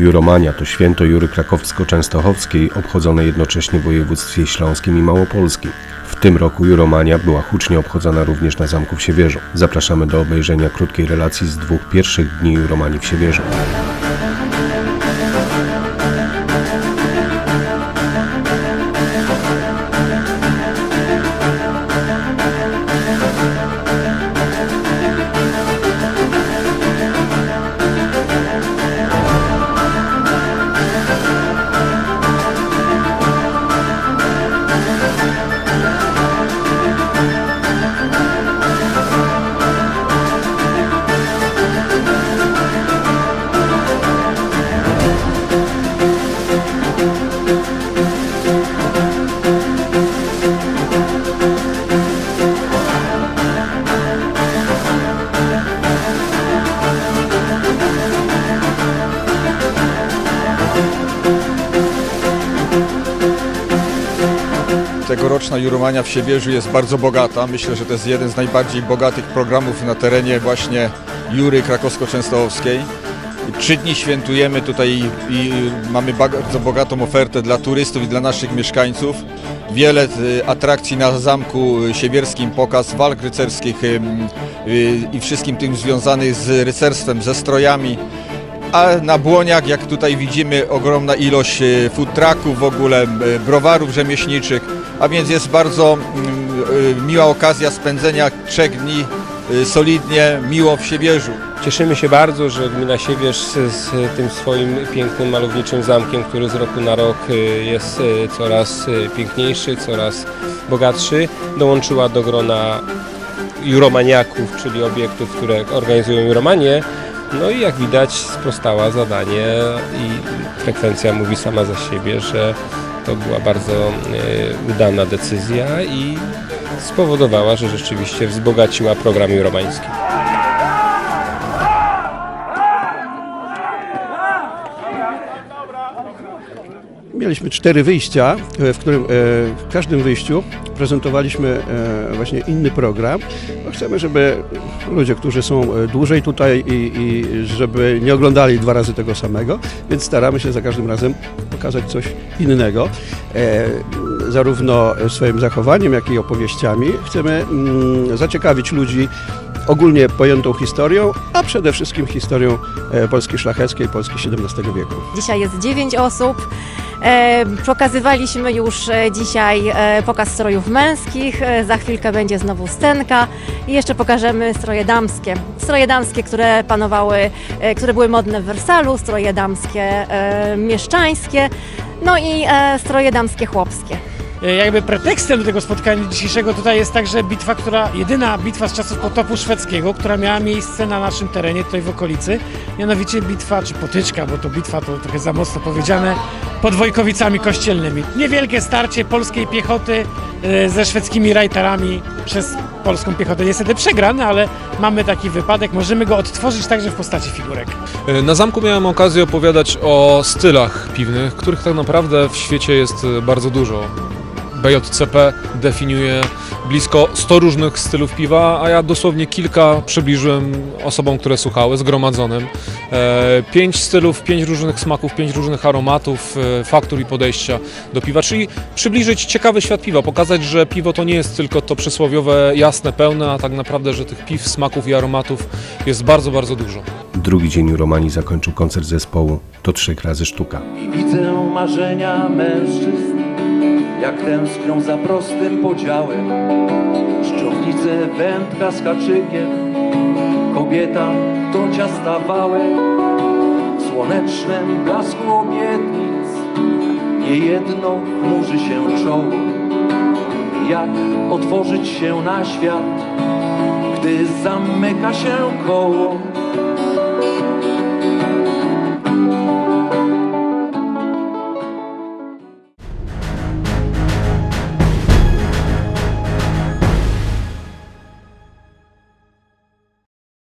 Juromania to święto Jury Krakowsko-Częstochowskiej, obchodzone jednocześnie w województwie śląskim i małopolskim. W tym roku Juromania była hucznie obchodzona również na zamku w Siewierzu. Zapraszamy do obejrzenia krótkiej relacji z dwóch pierwszych dni Juromanii w Siewierzu. Tegoroczna Juromania w Siewierzu jest bardzo bogata. Myślę, że to jest jeden z najbardziej bogatych programów na terenie właśnie Jury Krakowsko-Częstochowskiej. Trzy dni świętujemy tutaj i, mamy bardzo bogatą ofertę dla turystów i dla naszych mieszkańców. Wiele y, atrakcji na zamku siewierskim, pokaz walk rycerskich y, i wszystkim tym związanych z rycerstwem, ze strojami. A na Błoniach, jak tutaj widzimy, ogromna ilość e, food trucków, w ogóle e, browarów rzemieślniczych, a więc jest bardzo mm, e, miła okazja spędzenia trzech dni solidnie, miło w Siewierzu. Cieszymy się bardzo, że gmina Siewierz z, z tym swoim pięknym, malowniczym zamkiem, który z roku na rok jest coraz piękniejszy, coraz bogatszy, dołączyła do grona juromaniaków, czyli obiektów, które organizują juromanię. No i jak widać sprostała zadanie i frekwencja mówi sama za siebie, że to była bardzo y, udana decyzja i spowodowała, że rzeczywiście wzbogaciła program juromański. Mieliśmy cztery wyjścia, e, w którym e, w każdym wyjściu prezentowaliśmy e, właśnie inny program. Bo chcemy, żeby ludzie, którzy są dłużej tutaj i, i żeby nie oglądali dwa razy tego samego, więc staramy się za każdym razem pokazać coś innego. Zarówno swoim zachowaniem, jak i opowieściami chcemy mm, zaciekawić ludzi ogólnie pojętą historią, a przede wszystkim historią Polski szlacheckiej, Polski XVII wieku. Dzisiaj jest 9 osób. E, pokazywaliśmy już e, dzisiaj e, pokaz strojów męskich. Za chwilkę będzie znowu scenka i jeszcze pokażemy stroje damskie. Stroje damskie, które panowały, które były modne w Wersalu, stroje damskie mieszczańskie, no i stroje damskie chłopskie. E, jakby pretekstem do tego spotkania dzisiejszego tutaj jest także bitwa, która, jedyna bitwa z czasów potopu szwedzkiego, która miała miejsce na naszym terenie, tutaj w okolicy, mianowicie bitwa, czy potyczka, bo to bitwa to trochę za mocno powiedziane, pod Wojkowicami Kościelnymi. Niewielkie starcie polskiej piechoty e, ze szwedzkimi rajterami przez polską piechotę. Niestety przegrane, ale mamy taki wypadek, możemy go odtworzyć także w postaci figurek. E, Na zamku miałem okazję opowiadać o stylach piwnych, których tak naprawdę w świecie jest bardzo dużo. BJCP definiuje blisko 100 różnych stylów piwa, a ja dosłownie kilka przybliżyłem osobom, które słuchały, zgromadzonym. E, Pięć stylów, pięć różnych smaków, pięć różnych aromatów, e, faktur i podejścia do piwa, czyli przybliżyć ciekawy świat piwa, pokazać, że piwo to nie jest tylko to przysłowiowe jasne, pełne, a tak naprawdę, że tych piw, smaków i aromatów jest bardzo, bardzo dużo. Drugi dzień Juromanii zakończył koncert zespołu To trzech razy sztuka. I widzę marzenia mężczyzn, jak tęsknią za prostym podziałem. Szczownice wędka z haczykiem, kobieta do ciasta wałek. W słonecznym blasku obietnic, niejedno chmurzy się czoło. Jak otworzyć się na świat, gdy zamyka się koło?